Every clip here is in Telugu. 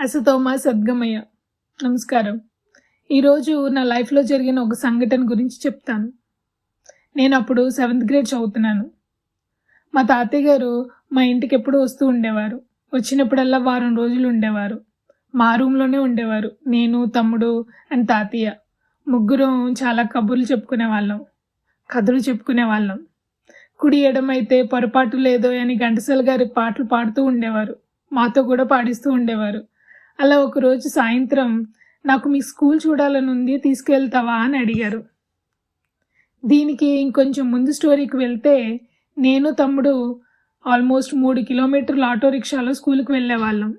అసతోమా సద్గమయ్య నమస్కారం. ఈరోజు నా లైఫ్లో జరిగిన ఒక సంఘటన గురించి చెప్తాను. నేను అప్పుడు సెవెంత్ గ్రేడ్ చదువుతున్నాను. మా తాతయ్య గారు మా ఇంటికి ఎప్పుడు వస్తూ ఉండేవారు. వచ్చినప్పుడల్లా వారం రోజులు ఉండేవారు. మా రూమ్లోనే ఉండేవారు. నేను తమ్ముడు అండ్ తాతయ్య. ముగ్గురం చాలా కబుర్లు చెప్పుకునే వాళ్ళం. కథలు చెప్పుకునే వాళ్ళం. కుడి ఎడమైతే పొరపాటు లేదో అని ఘంటసాల గారి పాటలు పాడుతూ ఉండేవారు. మాతో కూడా పాడిస్తూ ఉండేవారు. అలా ఒకరోజు సాయంత్రం నాకు మీ స్కూల్ చూడాలని ఉంది తీసుకెళ్తావా? అని అడిగారు. దీనికి ఇంకొంచెం ముందు స్టోరీకి వెళ్తే నేను తమ్ముడు ఆల్మోస్ట్ మూడు కిలోమీటర్లు ఆటో రిక్షాలో స్కూల్కి వెళ్ళేవాళ్ళం.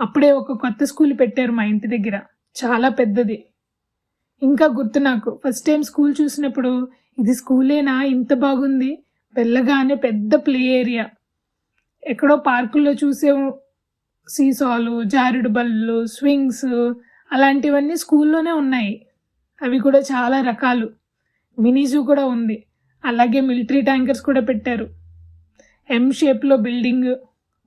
అప్పుడే ఒక కొత్త స్కూల్ పెట్టారు మా ఇంటి దగ్గర. చాలా పెద్దది. ఇంకా గుర్తు నాకు ఫస్ట్ టైం స్కూల్ చూసినప్పుడు ఇది స్కూలేనా? ఇంత బాగుంది. వెళ్ళగానే పెద్ద ప్లే ఏరియా. ఎక్కడో పార్కుల్లో చూసే సీసాలు జారుడు బళ్ళు స్వింగ్స్ అలాంటివన్నీ స్కూల్లోనే ఉన్నాయి. అవి కూడా చాలా రకాలు. మినీ జూ కూడా ఉంది. అలాగే మిలిటరీ ట్యాంకర్స్ కూడా పెట్టారు. ఎం షేప్లో బిల్డింగ్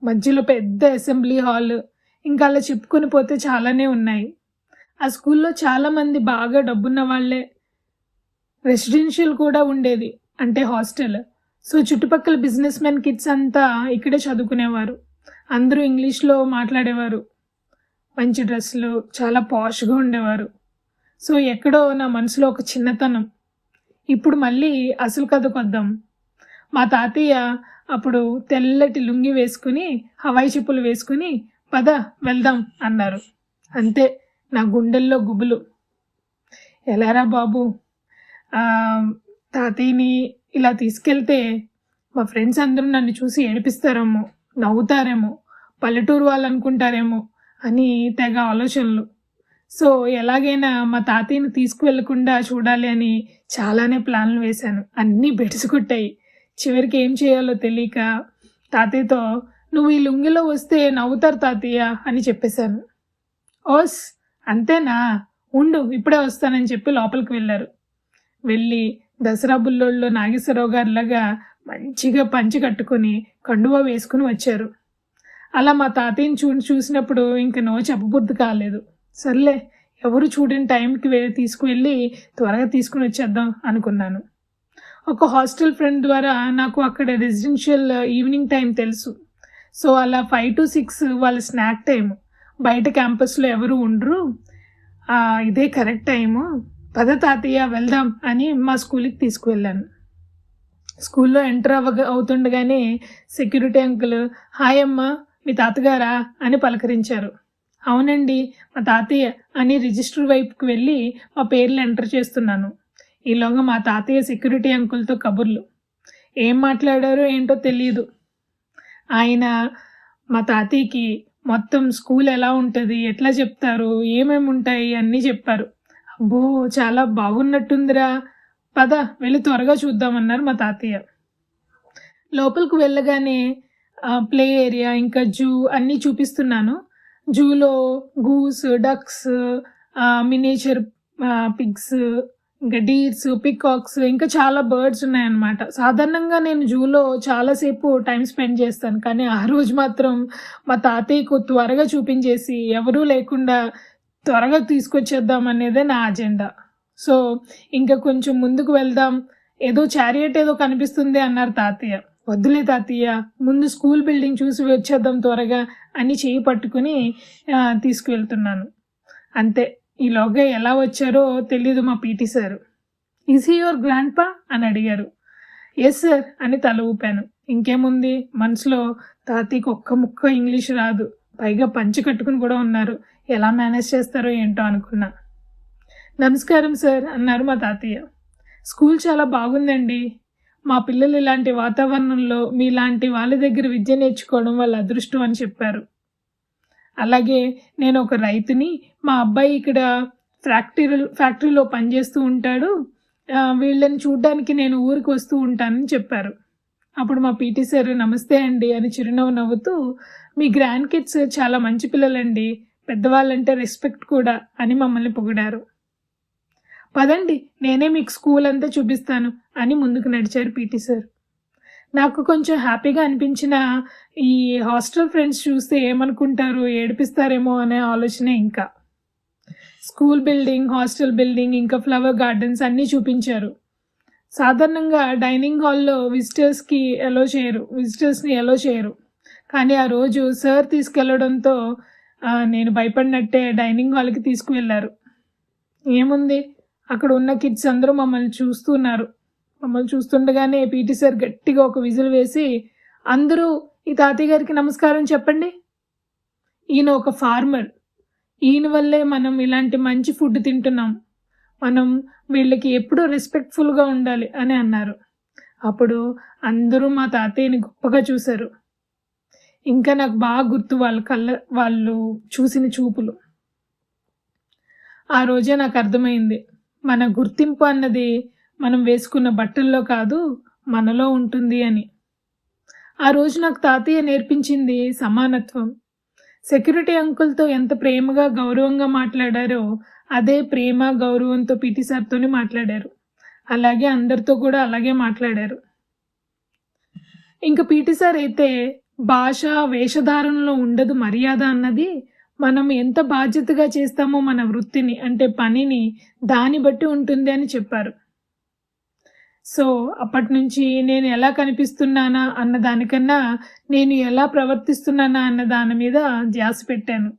మధ్యలో పెద్ద అసెంబ్లీ హాల్ ఇంకా అలా చెప్పుకొని పోతే చాలానే ఉన్నాయి. ఆ స్కూల్లో చాలామంది బాగా డబ్బున్న వాళ్ళే. రెసిడెన్షియల్ కూడా ఉండేది అంటే హాస్టల్. సో చుట్టుపక్కల బిజినెస్ మెన్ కిడ్స్ అంతా ఇక్కడే చదువుకునేవారు. అందరూ ఇంగ్లీష్లో మాట్లాడేవారు. మంచి డ్రెస్సులు చాలా పాష్గా ఉండేవారు. సో ఎక్కడో నా మనసులో ఒక చిన్నతనం. ఇప్పుడు మళ్ళీ అసలు కథకు వద్దాం మా తాతయ్య అప్పుడు తెల్లటి లుంగి వేసుకుని హవాయి చెప్పులు వేసుకుని పద వెళ్దాం అన్నారు. అంతే నా గుండెల్లో గుబులు. ఎలారా బాబు? తాతయ్యని ఇలా తీసుకెళ్తే మా ఫ్రెండ్స్ అందరూ నన్ను చూసి ఏడిపిస్తారమ్మో నవ్వుతారేమో పల్లెటూరు వాళ్ళు అనుకుంటారేమో అని తెగ ఆలోచనలు. సో ఎలాగైనా మా తాతయ్యని తీసుకువెళ్ళకుండా చూడాలి అని చాలానే ప్లాన్లు వేశాను. అన్నీ బెడిసికొట్టాయి. చివరికి ఏం చేయాలో తెలియక తాతయ్యతో నువ్వు ఈ లుంగిలో వస్తే నవ్వుతారు తాతయ్య అని చెప్పేశాను. ఓస్ అంతేనా? ఉండు ఇప్పుడే వస్తానని చెప్పి లోపలికి వెళ్ళారు. వెళ్ళి దసరా బుల్లోళ్ళు నాగేశ్వరరావు గారిలాగా మంచిగా పంచి కట్టుకొని కండువా వేసుకుని వచ్చారు. అలా మా తాతయ్యని చూ చూసినప్పుడు ఇంక నో చెప్పబుద్ధి కాలేదు. సర్లే ఎవరు చూడని టైంకి వెళ్ళి తీసుకువెళ్ళి త్వరగా తీసుకుని వచ్చేద్దాం అనుకున్నాను. ఒక హాస్టల్ ఫ్రెండ్ ద్వారా నాకు అక్కడ రెసిడెన్షియల్ ఈవినింగ్ టైం తెలుసు. సో అలా ఫైవ్ టు సిక్స్ వాళ్ళ స్నాక్ టైం బయట క్యాంపస్లో ఎవరు ఉండరు. ఇదే కరెక్ట్ టైము. పద తాతయ్య వెళ్దాం అని మా స్కూల్కి తీసుకువెళ్ళాను. స్కూల్లో ఎంటర్ అవ్వ అవుతుండగానే సెక్యూరిటీ అంకుల్ హాయ్ అమ్మ మీ తాతగారా? అని పలకరించారు. అవునండి మా తాతయ్య అని రిజిస్టర్ వైపుకి వెళ్ళి మా పేర్లు ఎంటర్ చేస్తున్నాను. ఈలోగా మా తాతయ్య సెక్యూరిటీ అంకుల్తో కబుర్లు. ఏం మాట్లాడారో ఏంటో తెలియదు ఆయన మా తాతయ్యకి మొత్తం స్కూల్ ఎలా ఉంటుంది ఎట్లా చెప్తారు ఏమేమి ఉంటాయి అన్నీ చెప్పారు. అబ్బో చాలా బాగున్నట్టుందిరా. పద వెళ్ళి త్వరగా చూద్దామన్నారు మా తాతయ్య. లోపలికి వెళ్ళగానే ప్లే ఏరియా ఇంకా జూ అన్నీ చూపిస్తున్నాను. జూలో గూస్ డక్స్ మినేచర్ పిగ్స్ ఇంకా డీర్స్ పికాక్స్ ఇంకా చాలా బర్డ్స్ ఉన్నాయన్నమాట. సాధారణంగా నేను జూలో చాలాసేపు టైం స్పెండ్ చేస్తాను కానీ ఆ రోజు మాత్రం మా తాతయ్యకు త్వరగా చూపించేసి ఎవరూ లేకుండా త్వరగా తీసుకొచ్చేద్దాం అనేదే నా అజెండా. సో ఇంకా కొంచెం ముందుకు వెళ్దాం. ఏదో చారియట్ ఏదో కనిపిస్తుంది అన్నారు తాతయ్య. వద్దులే తాతయ్య ముందు స్కూల్ బిల్డింగ్ చూసి వచ్చేద్దాం త్వరగా అని చేయి పట్టుకుని తీసుకువెళ్తున్నాను. అంతే ఈలోగా ఎలా వచ్చారో తెలియదు మా PT sir is he your grandpa అని అడిగారు. ఎస్ సార్ అని తల ఊపాను. ఇంకేముంది? మనసులో తాతయ్యకి ఒక్క ముక్క ఇంగ్లీష్ రాదు. పైగా పంచి కట్టుకుని కూడా ఉన్నారు. ఎలా మేనేజ్ చేస్తారో ఏంటో అనుకున్నా. నమస్కారం సార్ అన్నారు మా తాతయ్య. స్కూల్ చాలా బాగుందండి. మా పిల్లలు ఇలాంటి వాతావరణంలో మీలాంటి వాళ్ళ దగ్గర విద్య నేర్చుకోవడం వాళ్ళ అదృష్టం అని చెప్పారు. అలాగే నేను ఒక రైతుని మా అబ్బాయి ఇక్కడ ఫ్యాక్టరీ ఫ్యాక్టరీలో పనిచేస్తూ ఉంటాడు. వీళ్ళని చూడ్డానికి నేను ఊరికి వస్తూ ఉంటానని చెప్పారు. అప్పుడు మా పీటీ సార్ నమస్తే అండి అని చిరునవ్వు నవ్వుతూ మీ గ్రాండ్ కిడ్స్ చాలా మంచి పిల్లలండి. పెద్దవాళ్ళంటే రెస్పెక్ట్ కూడా అని మమ్మల్ని పొగిడారు. పదండి నేనే మీకు స్కూల్ అంతా చూపిస్తాను అని ముందుకు నడిచారు పీటీ సార్. నాకు కొంచెం హ్యాపీగా అనిపించిన ఈ హాస్టల్ ఫ్రెండ్స్ చూస్తే ఏమనుకుంటారు ఏడిపిస్తారేమో అనే ఆలోచన ఇంకా. స్కూల్ బిల్డింగ్ హాస్టల్ బిల్డింగ్ ఇంకా ఫ్లవర్ గార్డెన్స్ అన్నీ చూపించారు. సాధారణంగా డైనింగ్ హాల్లో విజిటర్స్కి ఎలో చేయరు విజిటర్స్ని ఎలో చేయరు. కానీ ఆ రోజు సార్ తీసుకెళ్ళడంతో నేను భయపడినట్టే డైనింగ్ హాల్కి తీసుకువెళ్ళారు. ఏముంది? అక్కడ ఉన్న కిడ్స్ అందరూ మమ్మల్ని చూస్తున్నారు. మమ్మల్ని చూస్తుండగానే పీటీ సార్ గట్టిగా ఒక విజిల్ వేసి అందరూ ఈ తాతయ్య గారికి నమస్కారం చెప్పండి. ఈయన ఒక ఫార్మర్. ఈయన వల్లే మనం ఇలాంటి మంచి ఫుడ్ తింటున్నాం. మనం వీళ్ళకి ఎప్పుడూ రెస్పెక్ట్ఫుల్గా ఉండాలి అని అన్నారు. అప్పుడు అందరూ మా తాతయ్యని గొప్పగా చూశారు. ఇంకా నాకు బాగా గుర్తు వాళ్ళ కళ్ళ వాళ్ళు చూసిన చూపులు. ఆ రోజే నాకు అర్థమైంది. మన గుర్తింపు అన్నది మనం వేసుకున్న బట్టల్లో కాదు మనలో ఉంటుంది అని. ఆ రోజు నాకు తాతయ్య నేర్పించింది సమానత్వం. సెక్యూరిటీ అంకుల్తో ఎంత ప్రేమగా గౌరవంగా మాట్లాడారో అదే ప్రేమ గౌరవంతో పిటి సార్తోనే మాట్లాడారు. అలాగే అందరితో కూడా అలాగే మాట్లాడారు. ఇంకా పీటీ సార్ అయితే భాష వేషధారణలో ఉండదు మర్యాద అన్నది మనం ఎంత బాధ్యతగా చేస్తామో మన వృత్తిని అంటే పనిని దాన్ని బట్టి ఉంటుంది అని చెప్పారు. సో అప్పటి నుంచి నేను ఎలా కనిపిస్తున్నానా అన్న దానికన్నా నేను ఎలా ప్రవర్తిస్తున్నానా అన్న దాని మీద ధ్యాస పెట్టాను.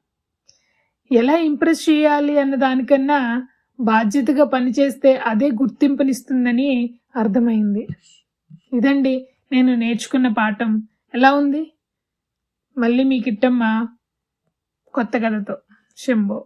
ఎలా ఇంప్రెస్ చేయాలి అన్న దానికన్నా బాధ్యతగా పనిచేస్తే అదే గుర్తింపునిస్తుందని అర్థమైంది. ఇదండి నేను నేర్చుకున్న పాఠం. ఎలా ఉంది? మళ్ళీ మీ కిట్టమ్మ కొత్త కథతో శంభో